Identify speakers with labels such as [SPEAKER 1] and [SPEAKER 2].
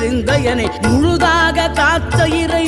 [SPEAKER 1] இருந்த என்னை முழுதாக காத்த இறை